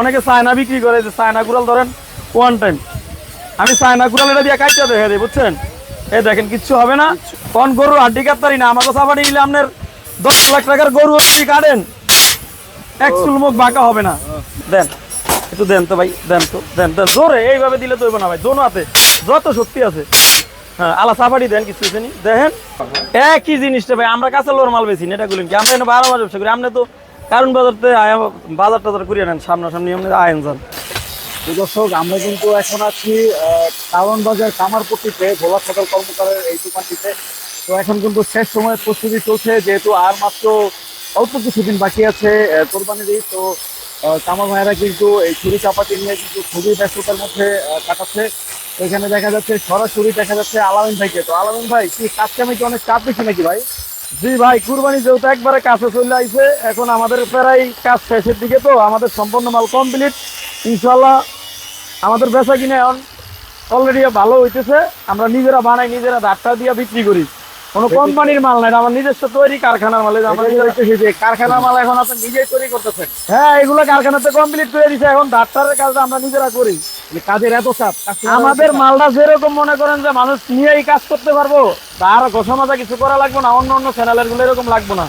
অনেকে চায়না বিক্রি করে যে চায়না কুড়াল ধরেন ওয়ান টাইম আমি চায়না কুড়াল এটা দিয়ে কাটতে দেখে দিই, বুঝছেন? এই দেখেন, কিচ্ছু হবে না। কোন গরু হাড্ডি কাটতারি না আমাকে সাবানি নিলে আপনার দশ লাখ টাকার গরু যদি কাটেন, এক চুল মুখ বাঁকা হবে না। দেন, একটু দেন তো ভাই, দেন তো, দেন দেন, জোরে, এইভাবে দিলে তো না ভাই, দোনো হাতে, যত শক্তি আছে। হ্যাঁ আলা সাবাড়ি দেন, কিছু দেখেন। একই জিনিসটা ভাই, আমরা কাছে লোর মাল বেশি এটা গুলেন কি? আমরা বারো মাস ব্যবসা করি আপনি তো কারণ বাজারতে বাজার টাজার করিয়ে নেন, সামনাসামনি আপনি আয়েন যান। দর্শক, আমরা কিন্তু এখন আছি কারণ বাজার কামারপট্টিতে ভোলা সকাল কর্মকারের এই দোকানটিতে। তো এখন কিন্তু শেষ সময়ের প্রস্তুতি চলছে, যেহেতু আর মাত্র অল্প কিছুদিন বাকি আছে কোরবানির তো কামার ভাইয়েরা কিন্তু এই ছুরি চাপাতি নিয়ে কিন্তু খুবই ব্যস্ততার মধ্যে কাটাচ্ছে। এখানে দেখা যাচ্ছে, সরাসরি দেখা যাচ্ছে আলামিন ভাইকে। তো আলামিন ভাই, কি কাজ কামে কি অনেক চাপ বেশি নাকি ভাই? জি ভাই, কুরবানি যেহেতু একবারে কাছে চলে আইছে, এখন আমাদের প্রায় কাজ শেষের দিকে তো, আমাদের সম্পূর্ণ মাল কমপ্লিট ইনশাল্লাহ আমাদের বেচা কিনে অলরেডি ভালো হইতেছে, আমরা নিজেরা বানাই, নিজেরা ধারটা দিয়ে বিক্রি করি। কোনো কোম্পানির মাল নাই আমার নিজস্ব তৈরি কারখানার মাল কারখানার মাল এখন আপনি নিজেই তৈরি করতেছেন। হ্যাঁ এগুলো কারখানাতে কমপ্লিট করে দিছে এখন কাজটা আমরা নিজেরা করি। মানে কাজের এত চাপ আমাদের মালটা যেরকম মনে করেন যে মানুষ নিয়েই কাজ করতে পারব তার ঘোষণা কিছু করা লাগবে না অন্য অন্য চ্যানেলেরগুলো এরকম লাগবে না।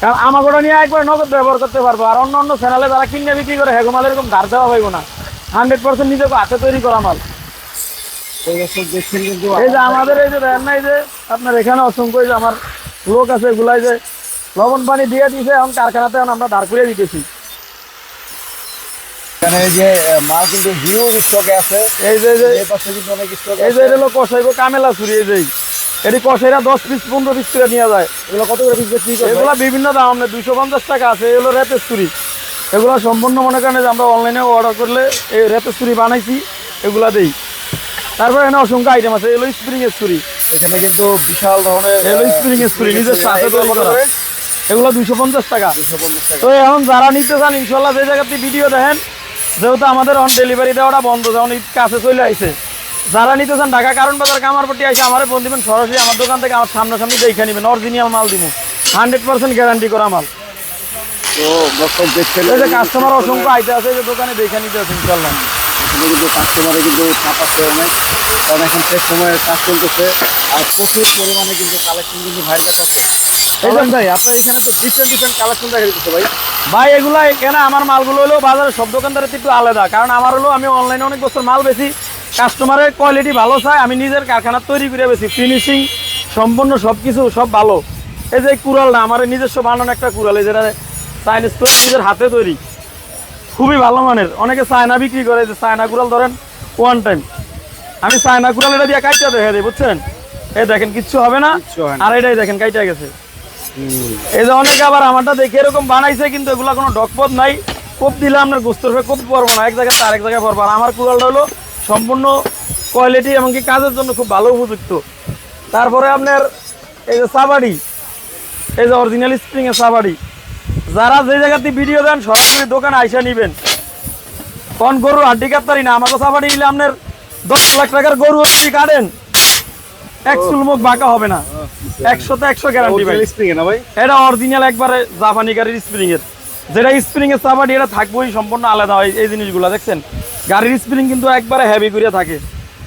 কারণ আমাকে নিয়ে একবার নগদ ব্যবহার করতে পারব আর অন্য অন্য চ্যানেলে যারা কিনে বিক্রি করে হেগো মাল এরকম ধার দেওয়া হইব না। হান্ড্রেড পার্সেন্ট নিজেকে হাতে তৈরি করা মাল তো দর্শক দেখছেন কিন্তু এই যে আমাদের এই যে আপনার এখানে অসংখ্য যে আমার লোক আছে এগুলাই যে লবণ পানি দিয়ে দিয়েছে এখন কারখানাতে এখন আমরা ধার করে দিতেছি। এখানে এই যে আহ, মাল কিন্তু হিউজ স্টকে আছে। এই যে এই যে এই পাশে কিন্তু অনেক স্টক এই যে হলো কষাইবো কামেলা ছুরি এই যে। এটি কষাইরা দশ পিস পনেরো পিস করে নিয়ে যায়। এগুলো কত করে পিস বিক্রি করবে? এগুলা বিভিন্ন দাম আপনার দুইশো পঞ্চাশ টাকা আছে এগুলো রেতের ছুরি। এগুলো সম্পূর্ণ মনে করেন যে আমরা অনলাইনে অর্ডার করলে এই রেতের ছুরি বানাইছি এগুলা দেই। তারপরে এখানে অসংখ্য আইটেম আছে। এগুলো স্প্রিং এর এখানে কিন্তু বিশাল ধরনের এগুলো স্প্রিং এর নিজের সাথে তৈরি করা। এগুলো দুইশো পঞ্চাশ টাকা। তো এখন যারা নিতে চান ইনশাল্লাহ যে জায়গাতে ভিডিও দেখেন যেহেতু আমাদের অন ডেলিভারি দেওয়াটা বন্ধ যখন ঈদ কাছে চলে আইছে। যারা নিতে চান ঢাকা কারণ বাজার কামারপট্টি আইসে আমার ফোন দিবেন সরাসরি আমার দোকান থেকে আমার সামনাসামনি দেখে নেবেন। অরিজিনাল মাল দিব হান্ড্রেড পার্সেন্ট গ্যারান্টি করা মাল। কাস্টমার অসংখ্য আইতে আছে যে দোকানে দেখে নিতে আছে ইনশাল্লাহ। এখানে কিন্তু কাস্টমারে কিন্তু চাপ আছে অনেক কারণ এখন শেষ সময়ে কাজ চলতেছে আর প্রচুর পরিমাণে কিন্তু কালেকশন কিন্তু ভাইয়ের কাছে আছে ভাই আপনার এখানে তো ডিফারেন্ট ডিফারেন্ট কালেকশন দেখা যাচ্ছে ভাই। ভাই এগুলা এখানে আমার মালগুলো হলো বাজারে সব দোকানদারের একটু আলাদা। কারণ আমার হলো আমি অনলাইনে অনেক বছর মাল বেশি কাস্টমারের কোয়ালিটি ভালো চাই আমি নিজের কারখানা তৈরি করে বেশি ফিনিশিং সম্পূর্ণ সব কিছু সব ভালো। এই যে কুড়ালটা আমার নিজস্ব বানানো একটা কুড়াল এই যেটা চাইনিজ করে নিজের হাতে তৈরি। খুবই ভালো মানের। অনেকে চায়না বিক্রি করে যে চায়না কুড়াল ধরেন ওয়ান টাইম আমি চায়না কুড়াল এটা দিয়ে কাইটা দেখে দিই বুঝছেন? এই দেখেন কিচ্ছু হবে না। আর এটাই দেখেন কাইটা গেছে। এই যে অনেকে আবার আমারটা দেখে এরকম বানাইছে কিন্তু এগুলা কোনো ডকপথ নাই। কোপ দিলে আপনার গোস্তর হয়ে কোপ পারব না এক জায়গায় থেকে আরেক জায়গায় পারব আর আমার কুড়ালটা হলো সম্পূর্ণ কোয়ালিটি এমনকি কাজের জন্য খুব ভালো উপযুক্ত। তারপরে আপনার এই যে সাবাড়ি এই যে অরিজিনাল স্প্রিং এর সাবাড়ি। যারা যে জায়গাতে ভিডিও দেন সরাসরি দোকানে আইসা নিবেন। কোন গরু হাড্ডি কাটতারি না? আমাকে সাবাড়ি নিলে আপনার দশ লাখ টাকার গরু যদি কাটেন এক চুল মুখ বাঁকা হবে না। একশোতে একশো গ্যারান্টি ভাই। স্প্রিং ভাই? এটা অরিজিনাল একবারে জাপানি গাড়ির স্প্রিং এর যেটা স্প্রিং এর চাপাটি এটা থাকবোই সম্পূর্ণ আলাদা হয় এই জিনিসগুলো দেখছেন? গাড়ির স্প্রিং কিন্তু একবারে হেভি করে থাকে।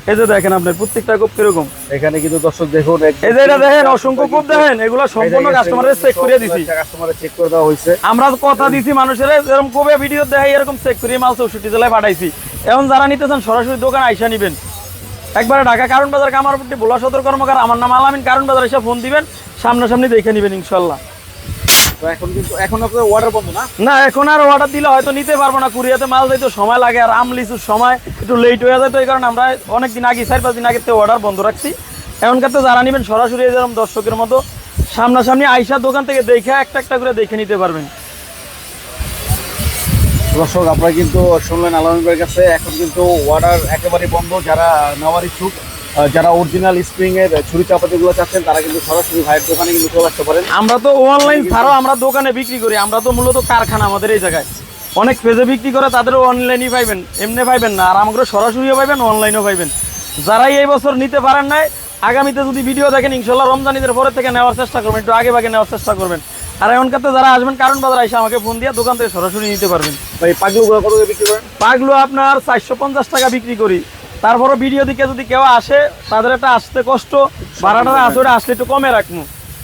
এই যে দেখেন আপনার প্রত্যেকটা কোপ কীরকম? এখানে কিন্তু দর্শক দেখুন এই যে এটা দেখেন অসংখ্য কোপ দেখেন এগুলো সম্পূর্ণ কাস্টমারের চেক করে দিছি। কাস্টমারে চেক করে দেওয়া হয়েছে। আমরা কথা দিছি মানুষের এরকম ভিডিও দেখাই এরকম চেক করে মাল চৌষট্টি জেলায় পাঠাইছি। এখন যারা নিতে চান সরাসরি দোকান আইসা নিবেন। একবারে ঢাকা কারণ বাজার কামারপট্টি ভোলা সদর কর্মকার আমার নাম আলামিন কারণ বাজার এসে ফোন দিবেন সামনাসামনি দেখে নিবেন ইনশাল্লাহ। তো এখন কিন্তু এখন আপনার অর্ডার বন্ধ না? না এখন আর অর্ডার দিলে হয়তো নিতে পারব না। কুরিয়াতে মাল যাইতে সময় লাগে আর আম লিচুর সময় একটু লেট হয়ে যায় তো এই কারণে আমরা অনেক দিন আগে চার পাঁচ দিন আগে অর্ডার বন্ধ রাখছি। এখনকার তো যারা নেবেন সরাসরি এরকম দর্শকের মতো সামনাসামনি আইসা দোকান থেকে দেখে একটা একটা করে দেখে নিতে পারবেন। দর্শক আপনারা কিন্তু শুনলেন আলমের কাছে এখন কিন্তু অর্ডার একেবারে বন্ধ যারা নেওয়ার ইচ্ছুক যারা অরিজিনাল স্প্রিং এর ছুরি চাপাতিগুলো চাচ্ছেন তারা কিন্তু সরাসরি ভাইয়ের দোকানে কিন্তু চলে আসতে পারেন। আমরা তো অনলাইন ছাড়াও আমরা দোকানে বিক্রি করি আমরা তো মূলত কারখানা আমাদের এই জায়গায়। অনেক পেজে বিক্রি করে তাদেরও অনলাইনই পাইবেন এমনি পাইবেন না আর আমাকে সরাসরিও পাইবেন অনলাইনেও পাইবেন। যারাই এই বছর নিতে পারেন নাই আগামীতে যদি ভিডিও দেখেন ইনশাল্লাহ রমজানিদের পরে থেকে নেওয়ার চেষ্টা করবেন একটু আগে ভাগে নেওয়ার চেষ্টা করবেন। আর এমনকার তো যারা আসবেন কারণ বাজার এসে আমাকে ফোন দিয়ে দোকান থেকে সরাসরি নিতে পারবেন। ভাই পাগলুগুলো কত বিক্রি করেন? পাগলো আপনার চারশো পঞ্চাশ টাকা বিক্রি করি। তারপরে ভিডিও দিকে যদি কেউ আসে তাদের একটা আসতে কষ্ট ভাড়াটা আসলে আসলে একটু কমে রাখব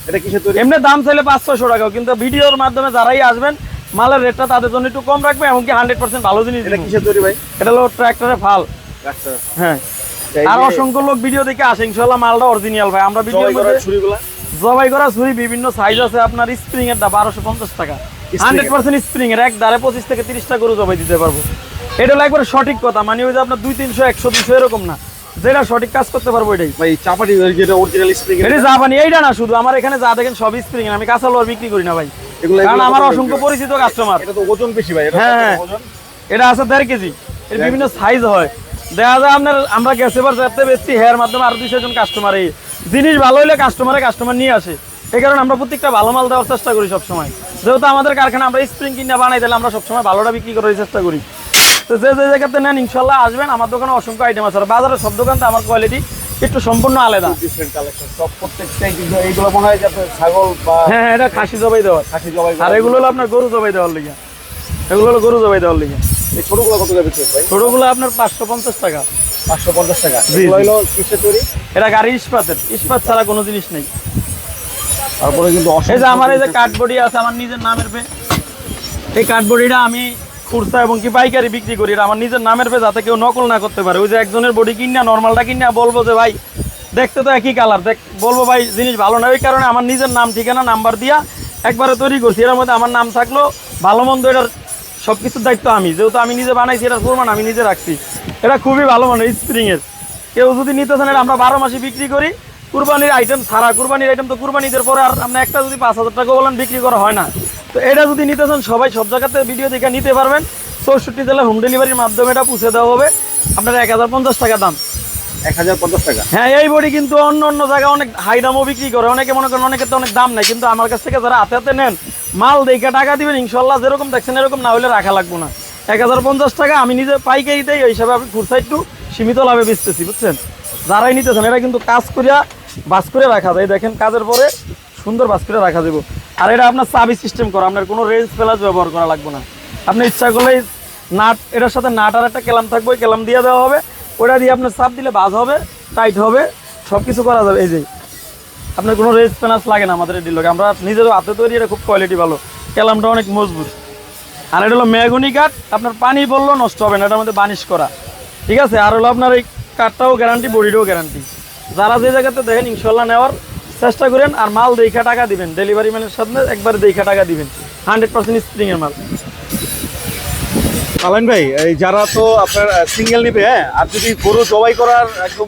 এটা কিসের তৈরি? এমনি দাম চাইলে পাঁচ ছশো টাকা কিন্তু ভিডিওর মাধ্যমে যারাই আসবেন মালের রেটটা তাদের জন্য একটু কম রাখবে এমনকি হান্ড্রেড পার্সেন্ট ভালো জিনিস এটা। কিসের তৈরি ভাই? এটা হলো ট্র্যাক্টরের ফাল। হ্যাঁ। আর অসংখ্য লোক ভিডিও দেখে আসে ইনশাল্লাহ মালটা অরিজিনাল ভাই। আমরা ভিডিও জবাই করা করা ছুরি বিভিন্ন সাইজ আছে আপনার স্প্রিং এর দা বারোশো পঞ্চাশ টাকা। হান্ড্রেড পার্সেন্ট স্প্রিং এর এক দারে পঁচিশ থেকে তিরিশটা গরু জবাই দিতে পারব। এটা হলো একবারে সঠিক কথা মানে ওই যে আপনার দুই তিনশো একশো দুশো এরকম না। যেটা সঠিক কাজ করতে পারব এটাই। ভাই চাপাটি যেটা অরিজিনাল স্প্রিং এটা জাপানি এইটা না শুধু। আমার এখানে যা দেখেন সব স্প্রিং আমি কাঁচা লোয়ার বিক্রি করি না ভাই। কারণ আমার অসংখ্য পরিচিত কাস্টমার এটা তো ওজন বেশি ভাই হ্যাঁ, হ্যাঁ। এটা আছে দেড় কেজি। এর বিভিন্ন সাইজ হয়। দেখা যায় আপনার আমরা গ্যাসে বার যাতে বেশি হেয়ার মাধ্যমে আরও দুইশো জন কাস্টমার এই জিনিস ভালো হলে কাস্টমারে কাস্টমার নিয়ে আসে। এই কারণে আমরা প্রত্যেকটা ভালো মাল দেওয়ার চেষ্টা করি সবসময়। যেহেতু আমাদের কারখানা আমরা স্প্রিং কিনা বানাই দিলে আমরা সবসময় ভালোটা বিক্রি করার চেষ্টা করি। তো যে যে জায়গাতে নেন ইনশাল্লাহ আসবেন। আমার দোকানে অসংখ্য আইটেম আছে। আর বাজারে সব দোকানতে আমার কোয়ালিটি একটু সম্পূর্ণ আলাদা। ডিফারেন্ট কালেকশন সব প্রত্যেকটাই কিন্তু এইগুলো মনে হয় ছাগল হ্যাঁ হ্যাঁ এটা খাসি জবাই দেওয়ার। খাসি জবাই আর এগুলো হলো আপনার গরু জবাই দেওয়ার লিগে। এগুলো হলো গরু জবাই দেওয়ার লিগে। এই ছোটগুলো কত করে ভাই? ছোটগুলো আপনার পাঁচশো পঞ্চাশ টাকা। পাঁচশো পঞ্চাশ টাকা। জি, এগুলো কিসের তৈরি? এটা গাড়ি ইস্পাতের। ইস্পাত ছাড়া কোনো জিনিস নেই। তারপরে কিন্তু এই যে আমার এই যে কাঠবডি আছে আমার নিজের নামের পে এই কাঠবডিটা আমি খুরসা এবং কি পাইকারি বিক্রি করি আমার নিজের নামের পে যাতে কেউ নকল না করতে পারে। ওই যে একজনের বডি কিনা নর্মালটা কিনা বলব যে ভাই, দেখতে তো একই কালার দেখ, বলব ভাই, জিনিস ভালো না, ওই কারণে আমার নিজের নাম, ঠিকানা নাম্বার দিয়া একবারে তৈরি করছি। এর মধ্যে আমার নাম থাকল ভালো মন্দ, এটার সব কিছুর দায়িত্ব আমি। যেহেতু আমি নিজে বানাইছি, এটার প্রমাণ আমি নিজে রাখছি। এটা খুবই ভালো মানে স্প্রিংয়ের কেউ যদি নিতে চান এটা আমরা বারো মাসে বিক্রি করি। কুরবানির আইটেম ছাড়া কুরবানির আইটেম তো কুরবানিদের পরে আর আমরা একটা যদি পাঁচ হাজার টাকা বলেন, বিক্রি করা হয় না। তো এটা যদি নিতে চান সবাই সব জায়গাতে ভিডিও দেখে নিতে পারবেন। চৌষট্টি জেলা হোম ডেলিভারির মাধ্যমে এটা পুষে দেওয়া হবে। আপনার এক হাজার পঞ্চাশ টাকা দাম। এক হাজার পঞ্চাশ টাকা? হ্যাঁ এই বডি কিন্তু অন্য অন্য জায়গায় অনেক হাই দামও বিক্রি করে। অনেকে মনে করেন অনেকের তো অনেক দাম নেয় কিন্তু আমার কাছ থেকে যারা হাতে হাতে নেন মাল দেখে টাকা দিবেন ইনশাল্লাহ যেরকম দেখছেন এরকম না হলে রাখা লাগবে না। এক হাজার পঞ্চাশ টাকা আমি নিজে পাইকারিতে এই হিসাবে আমি ফুরসা একটু সীমিত লাভে বেচতেছি বুঝছেন? যারাই নিতেছেন এটা কিন্তু কাজ করিয়া বাস করে রাখা যায়। দেখেন কাজের পরে সুন্দর বাস করে রাখা যাবে। আর এটা আপনার চাবি সিস্টেম করা, আপনার কোনো রেঞ্জ প্লাস ব্যবহার করা লাগবে না। আপনি ইচ্ছা করলেই নাট, এটার সাথে নাট আর একটা কেলাম থাকবে, ওই কেলাম দিয়ে দেওয়া হবে। ওটা দিয়ে আপনার চাপ দিলে বাজ হবে টাইট হবে সব কিছু করা যাবে। এই যে, আপনার কোনো রেস পেনাস লাগে না আমাদের ডিলকে আমরা নিজেরও হাতে তৈরি, এটা খুব কোয়ালিটি ভালো। কেলামটা অনেক মজবুত। আর এটা হলো মেগুনি কাঠ। আপনার পানি বললেও নষ্ট হবে না, এটার মধ্যে বানিশ করা। ঠিক আছে? আর হলো আপনার এই কাঠটাও গ্যারান্টি বডিটাও গ্যারান্টি যারা যে জায়গাতে দেখেন, ইনশাল্লাহ নেওয়ার চেষ্টা করেন আর মাল দেখা টাকা দিবেন। ডেলিভারি ম্যানের সাথে একবারে দেখা টাকা দিবেন। হান্ড্রেড পার্সেন্ট স্প্রিংয়ের মাল। আলাইন ভাই এই যারা তো আপনার সিঙ্গেল নিবে হ্যাঁ? আর যদি গরু জবাই করার একদম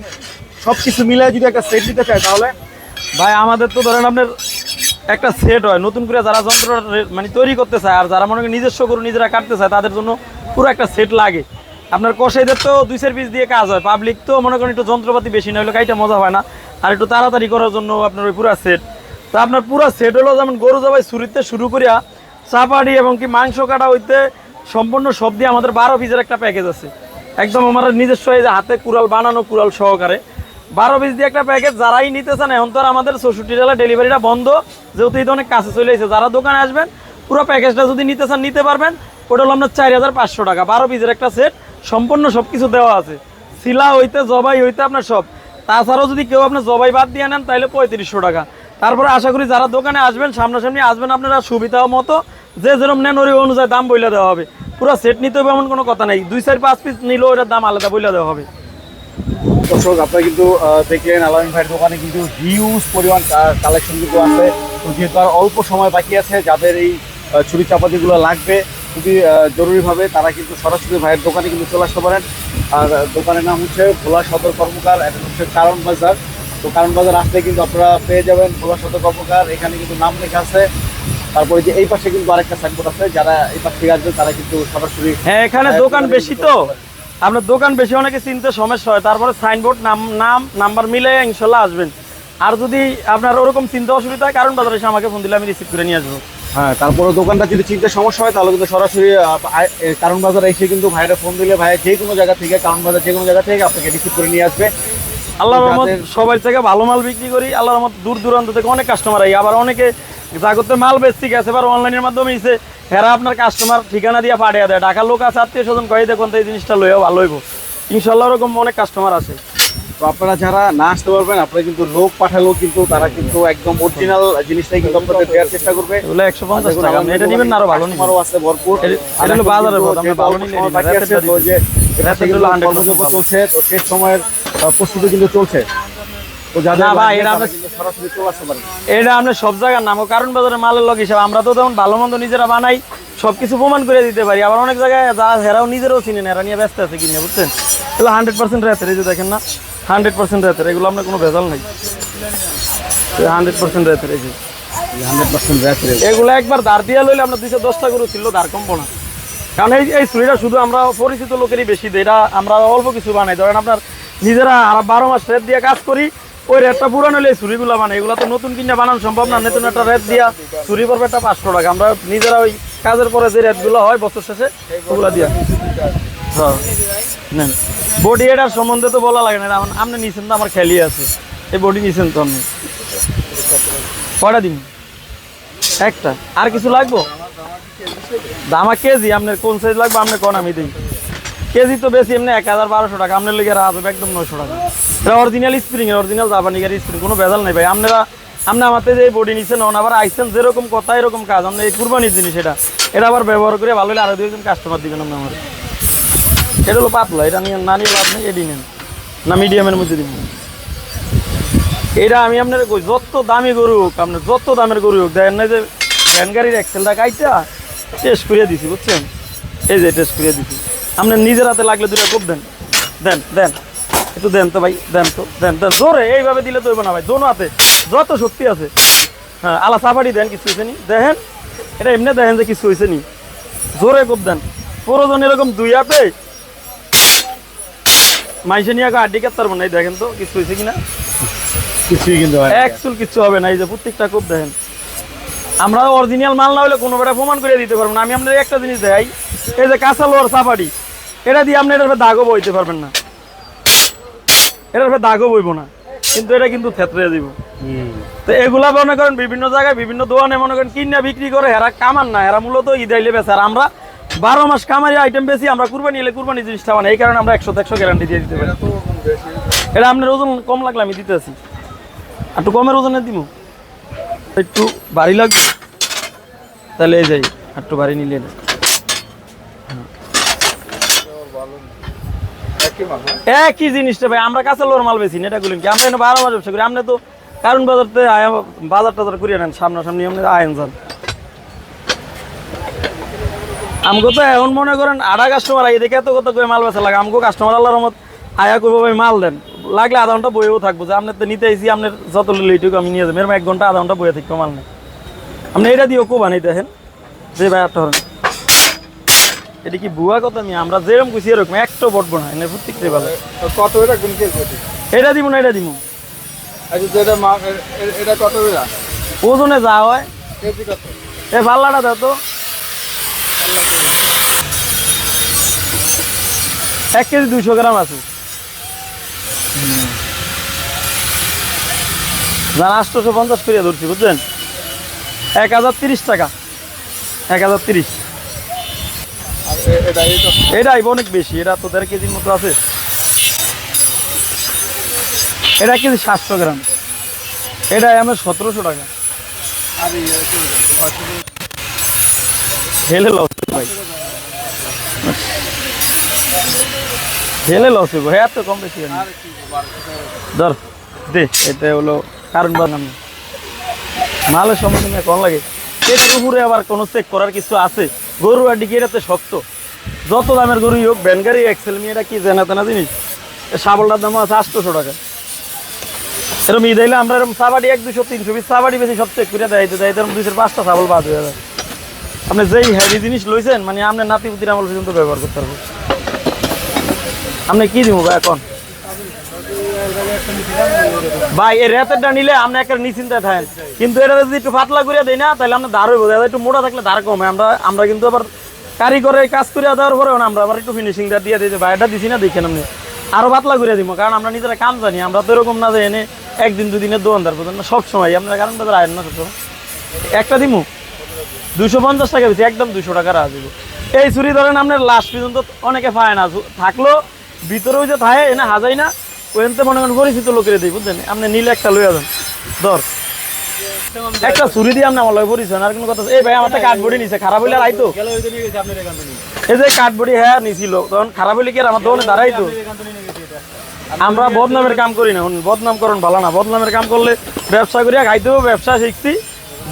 সব কিছু মিলে যদি একটা সেট নিতে চায় তাহলে? ভাই আমাদের তো ধরেন আপনার একটা সেট হয়। নতুন করে যারা যন্ত্র মানে তৈরি করতে চায় আর যারা মনে করেন নিজস্ব গরু নিজেরা কাটতে চায় তাদের জন্য পুরো একটা সেট লাগে। আপনার কষাইদের তো দুই চার পিস দিয়ে কাজ হয়। পাবলিক তো মনে করেন একটু যন্ত্রপাতি বেশি না হলে কাইটা মজা হয় না। আর একটু তাড়াতাড়ি করার জন্য আপনার ওই পুরো সেট তো আপনার পুরা সেট হলো যেমন গরু জবাই শুরুতে শুরু করিয়া চাপাড়ি এবং কি মাংস কাটা হইতে সম্পূর্ণ সব দিয়ে আমাদের বারো পিসের একটা প্যাকেজ আছে। একদম আমার নিজস্ব এই যে হাতে কুড়াল, বানানো কুড়াল সহকারে। বারো পিস দিয়ে একটা প্যাকেজ যারাই নিতে চান, এখন তো আর আমাদের চৌষট্টি জেলা ডেলিভারিটা বন্ধ। যেহেতু এই তো অনেক কাছে চলে এসেছে, যারা দোকানে আসবেন, পুরো প্যাকেজটা যদি নিতে চান, নিতে পারবেন। ওটা হলো আপনার চার হাজার পাঁচশো টাকা। বারো পিসের একটা সেট সম্পূর্ণ সব কিছু দেওয়া আছে। শিলা হইতে, জবাই হইতে আপনার সব। তাছাড়াও যদি কেউ আপনার জবাই বাদ দিয়ে নেন, তাহলে পঁয়ত্রিশশো টাকা। তারপরে আশা করি যারা দোকানে আসবেন, সামনাসামনি আসবেন আপনারা, সুবিধা মতো, যে যেরকম নেন ওই অনুযায়ী দাম বইলে দেওয়া হবে। পুরো সেট নিতে হবে এমন কোনো কথা নেই। দুই, চার, পাঁচ পিস নিলেও ওটার দাম আলাদা বইলে দেওয়া হবে। দর্শক, আপনারা কিন্তু দেখলেন আলামিন ভাইয়ের দোকানে কিন্তু হিউজ পরিমাণ কালেকশন কিন্তু আছে। যেহেতু আর অল্প সময় বাকি আছে, যাদের এই ছুরি চাপাতিগুলো লাগবে, খুবই জরুরিভাবে, তারা কিন্তু সরাসরি ভাইয়ের দোকানে কিন্তু চলে আসতে পারেন। আর দোকানের নাম হচ্ছে ভোলা সদর কর্মকার এটা হচ্ছে কারণ বাজার। তো কারণ বাজার আসলে কিন্তু আপনারা পেয়ে যাবেন ভোলা সদর কর্মকার এখানে কিন্তু নাম লেখা আছে। তারপরে যে এই পাশে কিন্তু আরেকটা সাইনবোর্ড আছে যারা এই পাশ থেকে আসবে তারা কিন্তু সরাসরি হ্যাঁ এখানে দোকান বেশি তো। আপনার দোকান বেশি অনেকে চিনতে সমস্যা হয়। তারপরে সাইনবোর্ড নাম নাম নাম্বার মিলে ইনশাল্লাহ আসবেন। আর যদি আপনার ওরকম চিন্তা অসুবিধা হয় কারণ বাজারে এসে আমাকে ফোন দিলে আমি রিসিভ করে নিয়ে আসব। হ্যাঁ তারপরে দোকানটা যদি চিনতে সমস্যা হয় তাহলে কিন্তু সরাসরি কারণ বাজারে এসে কিন্তু ভাইরা ফোন দিলে ভাইয়া যে কোনো জায়গা থেকে কারণ বাজার যে কোনো জায়গা থেকে আপনাকে রিসিভ করে নিয়ে আসবে। আল্লাহ রহমত সবাই থেকে ভালো মাল বিক্রি করি আল্লাহ রহমত দূর দূরান্ত থেকে অনেক কাস্টমার আই। আবার অনেকে যা করতে মাল বেচতে গেছে এবার অনলাইনের মাধ্যমে ইসে হেরা আপনার কাস্টমার ঠিকানা দিয়ে পাঠিয়ে দেয়। ঢাকার লোক আছে আত্মীয় স্বজন কয়ে দেখুন তো এই জিনিসটা লইও ভালো হইব। ইনশাল্লাহ ওরকম অনেক কাস্টমার আছে। তো আপনারা যারা না আসতে পারবেন আপনারা কিন্তু লোক পাঠালেও কিন্তু তারা কিন্তু একদম অরিজিনাল জিনিসটাই কিন্তু আপনাদের দেওয়ার চেষ্টা করবে। এগুলো একশো পঞ্চাশ টাকা। এটা নেবেন আরও ভালো নিবেন। আমারও আছে ভরপুর। এটা- আর এটা হলো এখন বাজারের কিন্তু পথ, আপনি যেহেতু ভালো নিলে বাকি আছে, তো যে রাতেরটা রাতের হলো 100% কর্মযোগ্য চলছে তো শেষ সময়ের প্রস্তুতি কিন্তু চলছে। এটা আমরা- সব জায়গার নাম কারণ বাজারে মালের হিসাবে তো তেমন ভালো মন্দ নিজেরা বানাই সবকিছু প্রমাণ করে দিতে পারি। আবার অনেক জায়গায় যা হেরাও নিজেরও চিনেন এরা নিয়ে ব্যস্ত আছে কিনে বুঝছেন? এগুলো হান্ড্রেড পার্সেন্ট রাতের এই যে দেখেন না। হান্ড্রেড পার্সেন্ট রাতের এগুলো আপনার কোনো ভেজাল নেই। হান্ড্রেড পার্সেন্ট রাতের এই হান্ড্রেড পার্সেন্ট এগুলো একবার দাঁড় দিয়ে লইলে আমরা দুইশো দশটা করে ছিল দাঁড় কমবো না। কারণ এই এই ছুরিটা শুধু আমরা পরিচিত লোকেরই বেশি দিই এটা আমরা অল্প কিছু বানাই। ধরেন আপনার নিজেরা আর বারো মাস রেট দিয়ে কাজ করি ওই রেটটা পুরানো হলে ছুরিগুলো বানাই। এগুলো তো নতুন কিনে বানানো সম্ভব না নতুন একটা রেট দিয়া ছুরি পড়বে একটা পাঁচশো টাকা। আমরা নিজেরা ওই কাজের পরে যে রেটগুলো হয় বছর শেষে ওগুলো দিয়া। নেন। বডি এটার সম্বন্ধে তো বলা লাগে না আপনি নিছেন তো, আমার খেলি আছে। এই বডি নিছেন তো আপনি। কয়টা দিন একটা। আর কিছু লাগবো? দামা কেজি আপনার কোন সাইজ লাগবে আপনি কোন আমি দিই। কেজি তো বেশি, এমনি এক হাজার বারোশো টাকা আপনার লেগে রাখবে একদম নয়শো টাকা। এটা অরিজিনাল স্প্রিং অরিজিনাল জাপানিকার স্প্রিং কোনো ভেজাল নেই ভাই। আপনারা আপনি আমাদের যে বডি নিচ্ছেন অন আবার আইসেন যেরকম কথা, এরকম কাজ। আপনি এই কুরবানির জিনিস এটা। এটা আবার ব্যবহার করে ভালো হলে আরও দুইজন কাস্টমার দিবেন আপনি আমার। এটা হলো পাতলা, এটা নিয়ে না লাভ নেই, এডি নেন। না মিডিয়ামের মধ্যে দিবেন এটা আমি আপনার কই, যত দামি গরু হোক আপনার যত দামের গরু হোক দেখেন না যে ভ্যান গাড়ির এক্সেলটা কাইটা টেস্ট করিয়ে দিছি, বুঝছেন? এই যে টেস্ট করিয়ে দিছি। আপনার নিজের হাতে লাগলে দুটো কোপ দেন। দেন দেন। একটু দেন তো ভাই, দেন তো, দেন দেন। জোরে, এইভাবে দিলে তো না ভাই, দোনো হাতে। যত শক্তি আছে। হ্যাঁ আলা চাপাটি দেন, কিছু হয়েছে নি? দেখেন, এটা এমনি দেখেন যে কিছু হয়েছে নি। জোরে কোপ দেন। প্রয়োজন এরকম দুই হাতে মাইসে নিয়ে আগে আড্ডি কাটতে পারব না এই দেখেন তো কিছু হয়েছে কিনা? কিছুই কিন্তু না। একচুল কিচ্ছু হবে না এই যে প্রত্যেকটা দেখেন। আমরা অরিজিনাল মাল না হলে কোনো বেটা প্রমাণ করে দিতে পারব না। আমি আপনার একটা জিনিস দেখাই এই যে কাঁচা সাপাটি এটা দিয়ে আপনি এটার দাগও বইতে পারবেন না। এটার দাগও বইব না কিন্তু এটা কিন্তু থেতরে দিব। তো এগুলা মনে করেন বিভিন্ন জায়গায় বিভিন্ন দোকানে মনে করেন কিনা বিক্রি করে এরা কামান না এরা মূলত ইদাইলে বেচে আর আমরা বারো মাস কামারি আইটেম বেশি আমরা কুরবানি এলে কুরবানি জিনিসটা মানে এই কারণে আমরা একশো একশো গ্যারান্টি দিয়ে দিতে পারি। এটা আপনার ওজন কম লাগলে আমি দিতে আছি একটু কমের ওজনে দিব একটু বাড়ি লাগবে। তাহলে এই যাই একটু বাড়ি নিলে না। একই জিনিসটা ভাই আমরা কাঁচা লোর মাল বেশি না এটা গুলেন কি? আমরা এনে বারো মাস ব্যবসা করি আপনি তো কারণ বাজারতে আয়া বাজার টাজার করিয়ে নেন সামনাসামনি আপনি আয়েন যান। আমগো তো এখন মনে করেন আধা কাস্টমার আই দেখে এত কত করে মাল বেচা লাগে? আমগো কাস্টমার আল্লাহর রহমত আয়া করব ভাই মাল দেন। লাগলে আধা ঘণ্টা বইয়েও থাকব। যে আপনার তো নিতে আইসি আপনার যত লেটুকু আমি নিয়ে যাব। এরকম এক ঘণ্টা আধা ঘণ্টা বইয়ে থাকব মাল নেই আপনি এটা দিয়েও কোবা নেই দেখেন। যে ভাই আটটা হরেন এটা কি বুয়া কথা আমি? আমরা যেরকম খুশি এরকম একটা বটবো না এনে প্রত্যেকটা ভালো কত এটা কোন কেজি এটা দিব না এটা দিব আচ্ছা এটা কত ওজনে যা হয়। এ পাল্লাটা দাও তো। এক কেজি দুইশো গ্রাম আছে। যান আটশোশো পঞ্চাশ করিয়া ধরছি বুঝছেন এক হাজার তিরিশ টাকা। এক হাজার তিরিশ। আর এ- এটা এই কত এটা আইব অনেক বেশি এটা তো দেড় কেজির মতো আছে। এটা কেজি সাতশো গ্রাম। এটা আমার সতেরোশো টাকা। হেলে লস হেলে লস হইব হ্যাঁ তো কম বেশি। ধর দে এটা হলো কারণ মালের সম্বন্ধে কম লাগে পেটের উপরে আবার কোনো চেক করার কিছু আছে গরু আর ডিকি এটাতে শক্ত যত দামের গরুই হোক ব্যানগাড়ি এক্সেল নিয়ে এটা কি জানা তেনা জিনিস শাবলটার দাম আছে আটশোশো টাকা এরকম ঈদ আমরা এরকম সাবাড়ি এক দুশো তিনশো সাবাড়ি বেশি সব চেক করে দেয় দেয় এরকম দুইশো পাঁচটা ছাগল বাদ হয়ে যায় আপনি যেই হেভি জিনিস লইছেন মানে আপনার নাতি পুতির আমল পর্যন্ত ব্যবহার করতে পারব আপনি কি দিব ভাই এখন? ভাই, এই রেতেরটা নিলে আপনি একটা নিশ্চিন্তায় থাকেন। কিন্তু এটা যদি একটু পাতলা করে দেয় না, তাহলে আমরা ধার হইব। একটু মোটা থাকলে ধার কমে। আমরা আমরা কিন্তু আবার কারিগরে কাজ করে দেওয়ার পরে আমরা আবার একটু ফিনিশিংটা দিয়ে দিই ভাই এটা দিছি না, দেখেন আপনি। আরও পাতলা করে দিব, কারণ আমরা নিজেরা কাম জানি। আমরা তো এরকম না যে এনে একদিন দুদিনের দোকানদার পর্যন্ত সব সময় আপনারা কারণ বাজার আয়েন না, সবসময়। একটা দিমু? দুশো পঞ্চাশ টাকা বেশি একদম দুশো টাকা রাখা এই ছুরি ধরেন আপনার লাস্ট পর্যন্ত অনেকে পায় না থাকল, ভিতরেও যে থাকে, এনে হাজাই না ওখানতে মনে করেন পরিচিত লোকের দিই বুঝলেন আপনি নিলে একটা লইয়া যান। ধর, একটা ছুরি দিয়ে আপনি আমার লগে পরিচয় আর কোনো কথা এই ভাই, আমার কাঠবড়ি নিছে, খারাপ হইলে আইতো এই যে কাঠবড়ি হ্যাঁ নিছিল, তখন খারাপ হইলে কি আমার দোকানে দাঁড়াইতো আমরা বদনামের কাম করি না বদনাম করুন, ভালো না। বদনামের কাম করলে ব্যবসা করিয়া খাইতে হবে ব্যবসা শিখছি।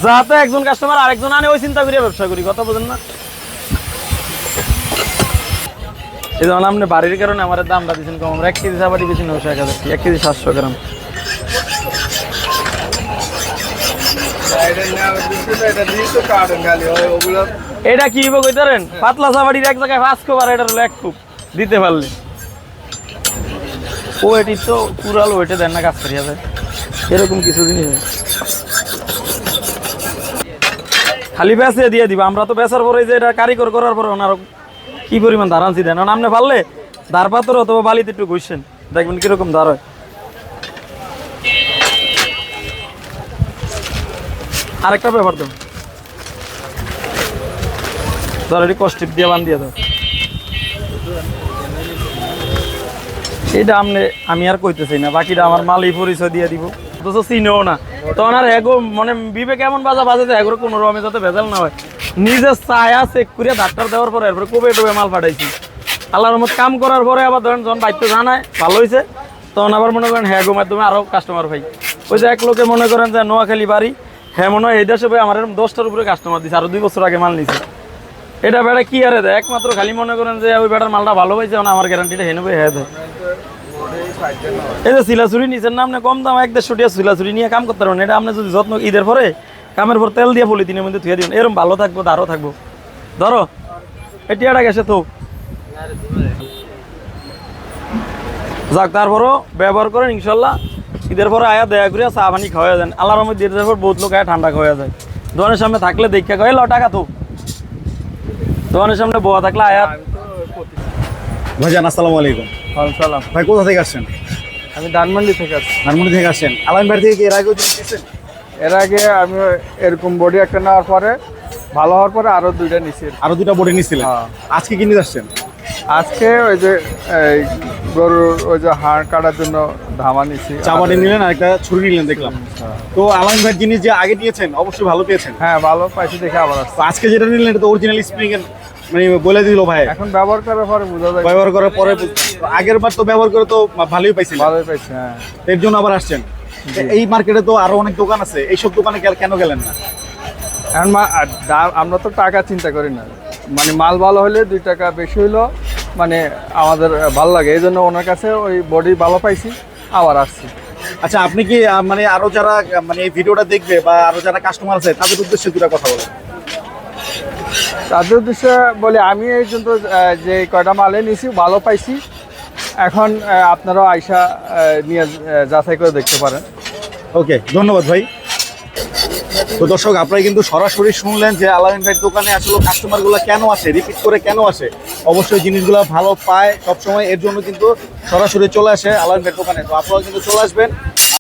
যাতে একজন কাস্টমার আরেকজন আনে, ওই চিন্তা করিয়া ব্যবসা করি, কথা বোঝেন না? এই যেমন আপনি বাড়ির কারণে আমার দামটা দিচ্ছেন কম। এক কেজি চাপাটি বেশি নশো এক হাজার, এক কেজি সাতশো গ্রাম। এটা এটা এটা কি কইতারেন? পাতলা চাপাটির এক জায়গায় পাঁচ কোপ আর এটার হলো এক কোপ। দিতে পারলে। ও এটি তো পুরাল, ওইটা দেন না, কাজ করিয়া যায়। এরকম কিছু জিনিস। খালি বেচে দিয়ে দিবা। আমরা তো বেচার পরে যে এটা কারিগর করার পরে ওনার কি পরিমাণ ধারান্সি দেন? আপনি পারলে দাঁড় পাথর অথবা বালিতে একটু ঘুষছেন দেখবেন কীরকম দাঁড় হয়। আরেকটা ব্যাপার তো ধর এটি কষ্টিপ দিয়ে বান দিয়ে এটা আমি আর কইতেছি না, বাকিটা আমার মালই পরিচয় দিয়ে দিব। অথচ চিনেও না। তখন আর এগো মানে বিবেক এমন বাজা বাজে যে এগুলো কোনো রকমে যাতে ভেজাল না হয়। নিজে ছায়া চেক করিয়া ডাক্তার দেওয়ার পরে এরপরে কবে টবে মাল পাঠাইছি আল্লাহর রহমত কাম করার পরে আবার ধরেন যখন বাইতে জানায়, ভালো হয়েছে তখন আবার মনে করেন হ্যাঁ গো মাধ্যমে আরও কাস্টমার পাই। ওই যে এক লোকে মনে করেন যে নোয়াখালী বাড়ি হ্যাঁ মনে হয় এই দেশে ভাই আমার এরকম দশটার উপরে কাস্টমার দিছে, আরও দুই বছর আগে মাল নিছে। এটা বেড়া কি আরে দেয়? একমাত্র খালি মনে করেন যে ওই বেটার মালটা ভালো না আমার গ্যারান্টিটা হেনে ভাই হ্যাঁ দেয়। এই যে নিচের না কম দাম, এক দেড়শো টিয়া নিয়ে কাম করতে পারবেন। এটা আপনি যদি যত্ন, ঈদের পরে কামের পর তেল দিয়ে পলিথিনের মধ্যে ধুয়ে এরকম ভালো থাকব থাকব। ধরো গেছে যাক, তারপরও ব্যবহার করেন, ইনশাল্লাহ। ঈদের পরে আয়া দয়া করে চা পানি খাওয়া যান আল্লাহর মধ্যে ঈদের পর বহুত লোক আয়া ঠান্ডা খাওয়া যায়। দোকানের সামনে থাকলে দেখা কয়ে ল টাকা তো দোকানের সামনে বোয়া থাকলে আয়া ভাইজান আসসালামু আলাইকুম। সালাম। ভাই কোথা থেকে আসছেন? আমি ধানমন্ডি থেকে আসছি। ধানমন্ডি থেকে আসছেন। আলাইন বাড়ি থেকে এর আগেও জিনিস নিয়েছেন? এর আগে আমি এরকম বডি একটা নেওয়ার পরে ভালো হওয়ার পরে আরও দুইটা নিছি আরও দুটা বডি নিয়েছিলেন? হ্যাঁ। আজকে কি নিয়ে আসছেন? আজকে ওই যে গরুর ওই যে হাড় কাটার জন্য ধামা নিছি চাপাটি নিলেন আর একটা ছুরি নিলেন দেখলাম। তো আলাইন ভাই জিনিস যে আগে নিয়েছেন অবশ্যই ভালো পেয়েছেন। হ্যাঁ ভালো পাইছি দেখে আবার আজকে যেটা নিলেন এটা তো অরিজিনাল স্প্রিং এর মানে বলে দিল ভাই। এখন ব্যবহার করার পরে বোঝা যায়। ব্যবহার করার পরে আগের বার তো ব্যবহার করে তো ভালোই পাইছিলেন। ভালোই পাইছি হ্যাঁ। এর জন্য আবার আসছেন। এই মার্কেটে তো আরও অনেক দোকান আছে। এইসব দোকানে কেন গেলেন না? এখন মা- আমরা তো টাকা চিন্তা করি না। মানে মাল ভালো হলে দুই টাকা বেশি হইল মানে আমাদের ভালো লাগে। এই জন্য ওনার কাছে ওই বডি ভালো পাইছি আবার আসছি। আচ্ছা আপনি কি মানে আরও যারা মানে এই ভিডিওটা দেখবে বা আরও যারা কাস্টমার আছে তাদের উদ্দেশ্যে দুটা কথা বলেন। তাদের উদ্দেশ্যে বলে, আমি এই জন্য যে কয়টা মালে নিয়েছি ভালো পাইছি। এখন আপনারাও আইসা নিয়ে যাচাই করে দেখতে পারেন। ওকে, ধন্যবাদ ভাই। তো দর্শক, আপনারা কিন্তু সরাসরি শুনলেন যে আলামিন ভাইয়ের দোকানে আসলে কাস্টমারগুলো কেন আসে রিপিট করে কেন আসে? অবশ্যই জিনিসগুলো ভালো পায় সবসময়, এর জন্য কিন্তু সরাসরি চলে আসে আলামিন ভাইয়ের দোকানে। তো আপনারা কিন্তু চলে আসবেন।